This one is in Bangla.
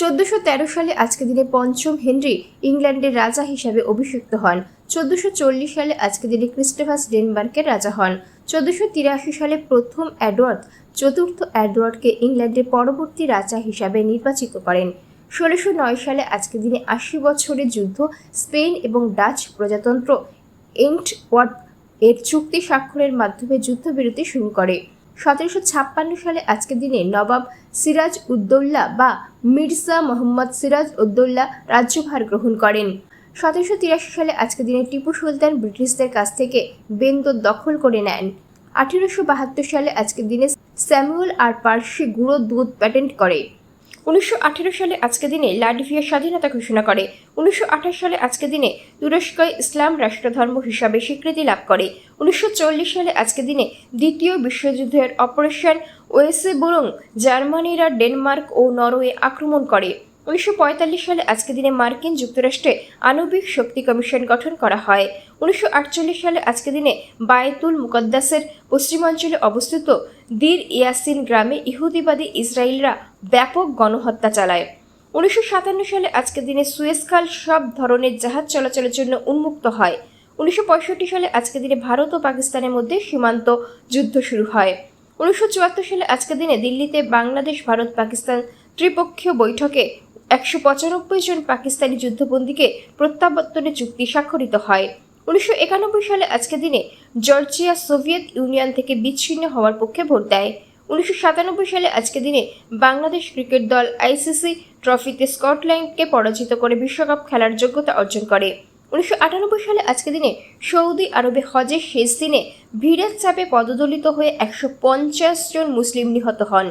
চোদ্দশো তেরো সালে আজকে দিনে পঞ্চম হেনরি ইংল্যান্ডের রাজা হিসাবে অভিষিক্ত হন। চোদ্দশো চল্লিশ সালে আজকে দিনে ক্রিস্টোফাস ডেনমার্কের রাজা হন। চোদ্দশো তিরাশি সালে প্রথম অ্যাডওয়ার্ড, চতুর্থ অ্যাডওয়ার্ডকে ইংল্যান্ডের পরবর্তী রাজা হিসাবে নির্বাচিত করেন। ষোলোশো নয় সালে আজকে দিনে আশি বছরের যুদ্ধ স্পেন এবং ডাচ প্রজাতন্ত্র এন্টওয়ার্ড এর চুক্তি স্বাক্ষরের মাধ্যমে যুদ্ধবিরতি শুরু করে। সতেরোশো ছাপ্পান্ন সালে আজকের দিনে নবাব সিরাজ উদ্দৌল্লা বা মির্জা মোহাম্মদ সিরাজ উদ্দৌল্লা রাজ্যভার গ্রহণ করেন। সতেরোশো তিরাশি সালে আজকের দিনে টিপু সুলতান ব্রিটিশদের কাছ থেকে বেন্দর দখল করে নেন। আঠেরোশো বাহাত্তর সালে আজকের দিনে স্যামুয়েল আর পার্সি গুঁড়ো দুধ প্যাটেন্ট করে। উনিশশো আঠেরো সালে আজকে দিনে লাটভিয়া স্বাধীনতা ঘোষণা করে। উনিশশো আঠাশ সালে আজকে দিনে তুরস্ক ইসলাম রাষ্ট্রধর্ম হিসাবে স্বীকৃতি লাভ করে। উনিশশো চল্লিশ সালে আজকে দিনে দ্বিতীয় বিশ্বযুদ্ধের অপারেশন ওয়েসে বরং জার্মানিরা ডেনমার্ক ও নরওয়ে আক্রমণ করে। উনিশশো পঁয়তাল্লিশ সালে আজকের দিনে মার্কিন যুক্তরাষ্ট্রে আণবিক শক্তি কমিশন গঠন করা হয়। উনিশশো আটচল্লিশ সালে আজকের দিনে বায়তুল মুকদ্দাসের পশ্চিমাঞ্চলে অবস্থিত দীর ইয়াসিন গ্রামে ইহুদিবাদী ইসরায়েলরা ব্যাপক গণহত্যা চালায়। উনিশশো সাতান্ন সালে আজকের দিনে সুয়েজ খাল সব ধরনের জাহাজ চলাচলের জন্য উন্মুক্ত হয়। উনিশশো পঁয়ষট্টি সালে আজকের দিনে ভারত ও পাকিস্তানের মধ্যে সীমান্ত যুদ্ধ শুরু হয়। উনিশশো চুয়াত্তর সালে আজকের দিনে দিল্লিতে বাংলাদেশ ভারত পাকিস্তান ত্রিপক্ষীয় বৈঠকে একশো পঁচানব্বই জন পাকিস্তানি যুদ্ধবন্দীকে প্রত্যাবর্তনের চুক্তি স্বাক্ষরিত হয়। উনিশশো একানব্বই সালে আজকের দিনে জর্জিয়া সোভিয়েত ইউনিয়ন থেকে বিচ্ছিন্ন হওয়ার পক্ষে ভোট দেয়। উনিশশো সাতানব্বই সালে আজকের দিনে বাংলাদেশ ক্রিকেট দল আইসিসি ট্রফিতে স্কটল্যান্ডকে পরাজিত করে বিশ্বকাপ খেলার যোগ্যতা অর্জন করে। উনিশশো আটানব্বই সালে আজকের দিনে সৌদি আরবে হজের শেষ দিনে ভিড়ের চাপে পদদলিত হয়ে একশো পঞ্চাশ জন মুসলিম নিহত হন।